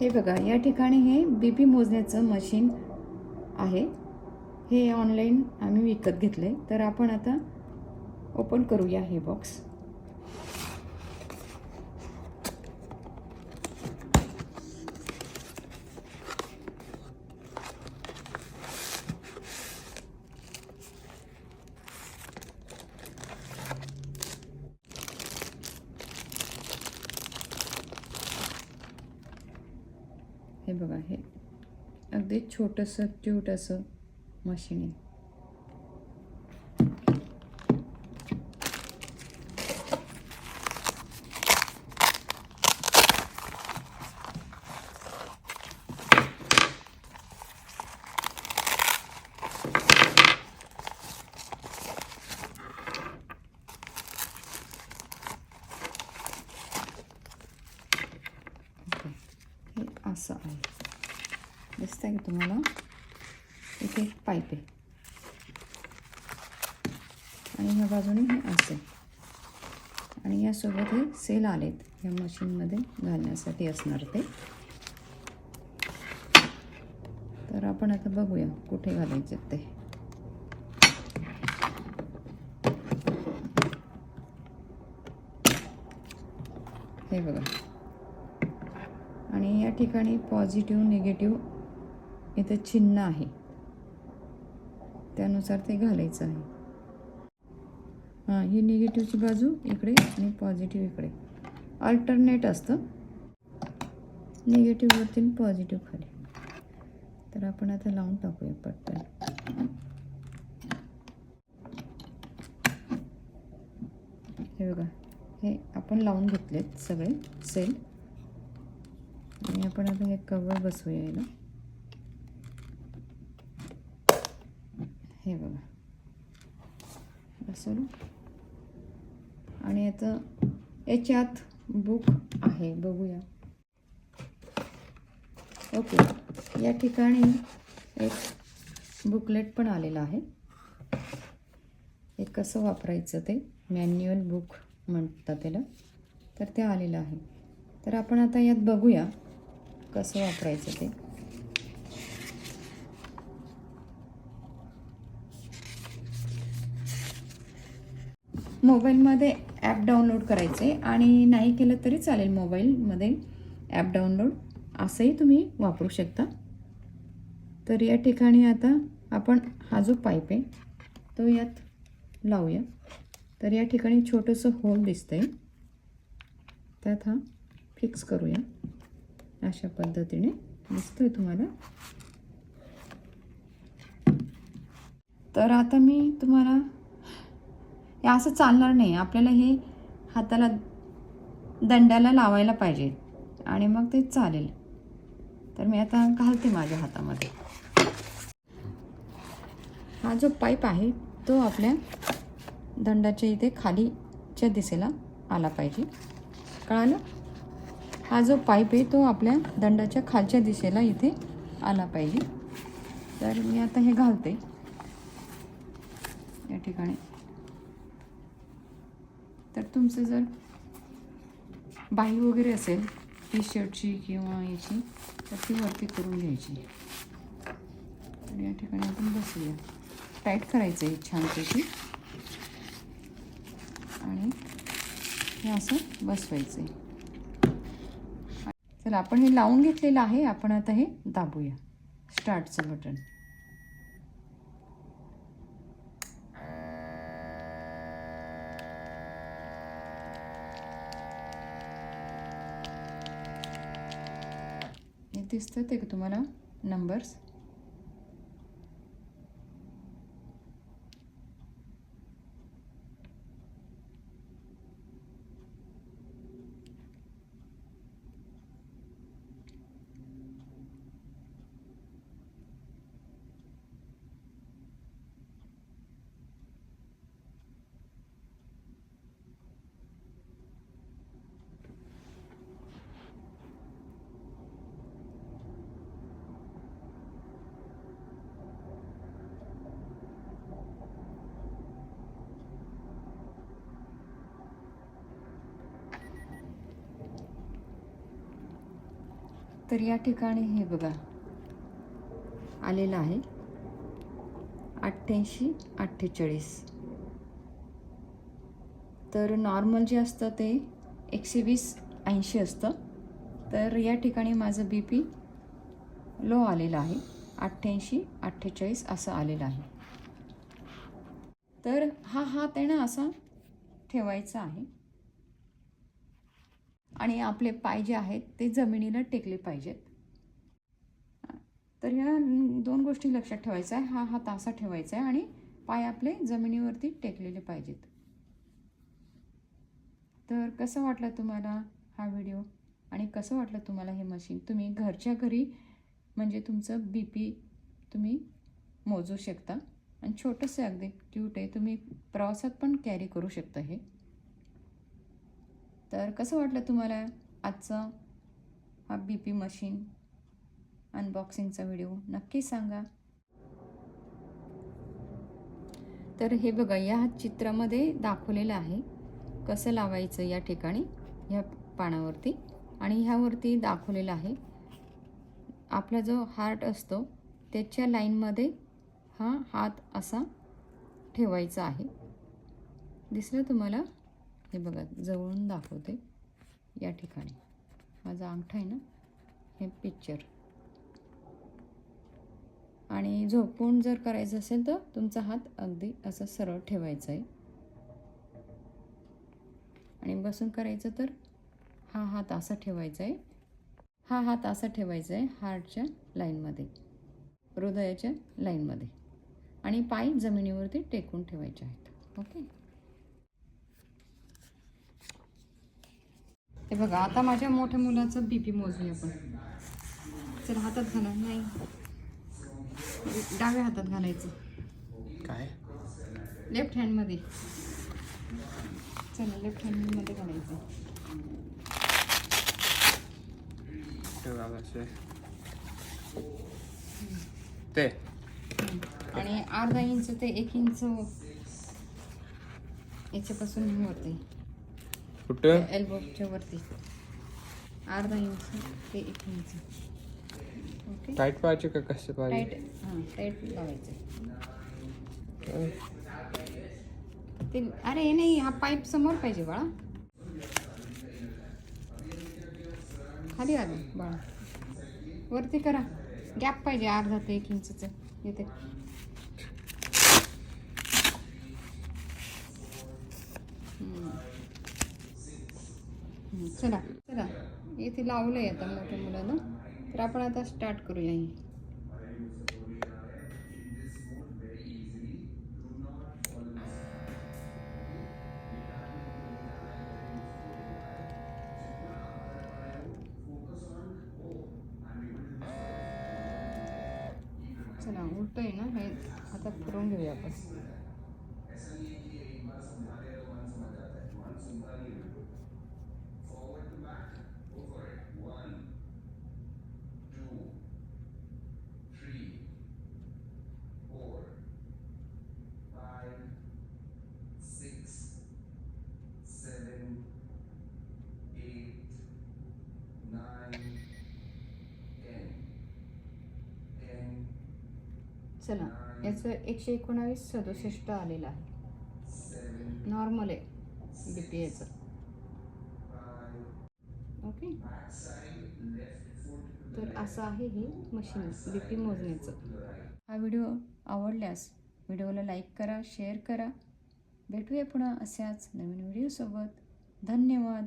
हे बघा या ठिकाणी हे बी पी मोजण्याचं मशीन आहे. हे ऑनलाईन आम्ही विकत घेतलं आहे तर आपण आता ओपन करूया हे बॉक्स बघा हे. अगदी छोटंसं क्यूट असं मशीन आहे. असं आहे. असं आहे की तुम्हाला? इथे एक पाईप आहे. आणि ह्या बाजूने हे असं आहे. आणि यासोबत हे सेल आलेत. ह्या मशीनमध्ये घालण्यासाठी असणार ते. तर आपण आता बघूया कुठे घालायचे ते. हे बघा. आणि या ठिकाणी पॉझिटिव्ह निगेटिव्ह इथं चिन्ह आहे. त्यानुसार ते घालायचं आहे. हां ही निगेटिव्हची बाजू इकडे आणि पॉझिटिव्ह इकडे. अल्टरनेट असतं. निगेटिव्हवरती आणि पॉझिटिव्ह खाली. तर आपण आता लावून टाकूया पटकन. हे बघा हे आपण लावून घेतलेत सगळे सेल आणि आपण आता हे कवर बसवूया याला. हे बघा. बसवलं आणि आता याच्यात बुक आहे बघूया. ओके या ठिकाणी एक बुकलेट पण आलेलं आहे. हे कसं वापरायचं ते? मॅन्युअल बुक म्हणतात त्याला. तर ते आलेलं आहे. तर आपण आता यात बघूया कसं वापरायचं ते. मोबाईलमध्ये ॲप डाउनलोड करायचे आणि नाही केलं तरी चालेल मोबाईलमध्ये ॲप डाउनलोड. असंही तुम्ही वापरू शकता. तर या ठिकाणी आता आपण हा जो पाईप आहे तो यात लावूया. तर या ठिकाणी छोटंसं होल आहे त्यात हा फिक्स करूया. अशा पद्धतीने दिसतोय तुम्हाला. तर आता मी तुम्हाला हे असं चालणार नाही. आपल्याला हे हाताला दंड्याला लावायला पाहिजे. आणि मग ते चालेल. तर मी आता घालते माझ्या हातामध्ये. हा जो पाईप आहे तो आपल्या दंडाच्या इथे खालीच्या दिशेला आला पाहिजे. कळालं? हा जो पाईप आहे तो आपल्या दंडाच्या खालच्या दिशेला इथे आला पाहिजे. तर मी आता हे घालते. या ठिकाणी. तर तुमचं जर बाही वगैरे असेल टी शर्टची किंवा याची तर ती वरती करून घ्यायची. तर या ठिकाणी आपण बसूया. टाईट करायचं आहे छानपैकी. आणि हे असं बसवायचं आहे चला आपण हे लावून घेतलेलं आहे. आपण आता हे दाबूया. स्टार्टचं बटन दिसतात दिसतं ते का तुम्हाला नंबर्स तर या ठिकाणी हे बघा. आलेलं आहे. अठ्ठ्याऐंशी अठ्ठेचाळीस. तर नॉर्मल जे असतं ते एकशे वीस ऐंशी असतं. तर या ठिकाणी माझं बी पी लो आलेलं आहे. अठ्ठ्याऐंशी अठ्ठेचाळीस असं आलेलं आहे. तर हा हात आहे ना असा ठेवायचा आहे. आणि आपले पाय जे आहेत ते जमिनीला टेकले पाहिजेत. तर ह्या दोन गोष्टी लक्षात ठेवायचा आहे. हा हात असा ठेवायचा आहे आणि पाय आपले जमिनीवरती टेकलेले पाहिजेत. तर कसं वाटलं तुम्हाला हा व्हिडिओ? आणि कसं वाटलं तुम्हाला हे मशीन? तुम्ही घरच्या घरी म्हणजे तुमचं बी पी तुम्ही मोजू शकता. आणि छोटंसं अगदी क्यूट आहे. तुम्ही प्रवासात पण कॅरी करू शकता हे. तर कसं वाटलं तुम्हाला आजचा हा बी पी मशीन अनबॉक्सिंगचा व्हिडिओ नक्की सांगा. तर हे बघा या चित्रामध्ये दाखवलेलं आहे कसं लावायचं या ठिकाणी ह्या पानावरती. आणि ह्यावरती दाखवलेलं आहे आपला जो हार्ट असतो त्याच्या लाईनमध्ये हा हात असा ठेवायचा आहे. दिसलं तुम्हाला? हे बघा जवळून दाखवते. या ठिकाणी. माझा अंगठा आहे ना? हे पिक्चर आणि झोपून जर करायचं असेल तर तुमचा हात अगदी असा सरळ ठेवायचा आहे. आणि बसून करायचं तर हा हात असा ठेवायचा आहे. हा हात असा ठेवायचा आहे हार्टच्या लाईनमध्ये. हृदयाच्या लाईनमध्ये. आणि पाय जमिनीवरती टेकून ठेवायचे आहेत. ओके? हे बघा आता माझ्या मोठ्या मुलाचं बी पी मोजूया आपण. चल हातात घाला. नाही. डाव्या हातात घालायचं. काय? लेफ्ट हँडमध्ये चला लेफ्ट हँडमध्ये घालायचं. ते. आणि अर्धा इंच ते एक इंच याच्यापासून होते कुठं एल्बोच्या वरती अर्धा इंच ते एक इंच ओके टाईट पाहिजे का कसं पाहिजे हां टाईट लावायचं ते अरे नाही हा पाईप समोर पाहिजे बाळा खाली आलं बाळा वरती करा गॅप पाहिजे अर्धा ते एक इंचचं येते हम्म. चला चला. इथे आहे आता मोठ्या मुलांना. तर आपण आता स्टार्ट करूया ही. चला उलट आहे ना हे आता फिरवून घेऊया आपण. चला याचं एकशे एकोणावीस सदुसष्ट आलेलं आहे नॉर्मल आहे बी पी याचं ओके. तर असं आहे हे मशीन बी पी मोजण्याचं. हा व्हिडिओ आवडल्यास व्हिडिओला लाईक करा शेअर करा. भेटूया पुन्हा अशाच नवीन व्हिडिओसोबत. धन्यवाद.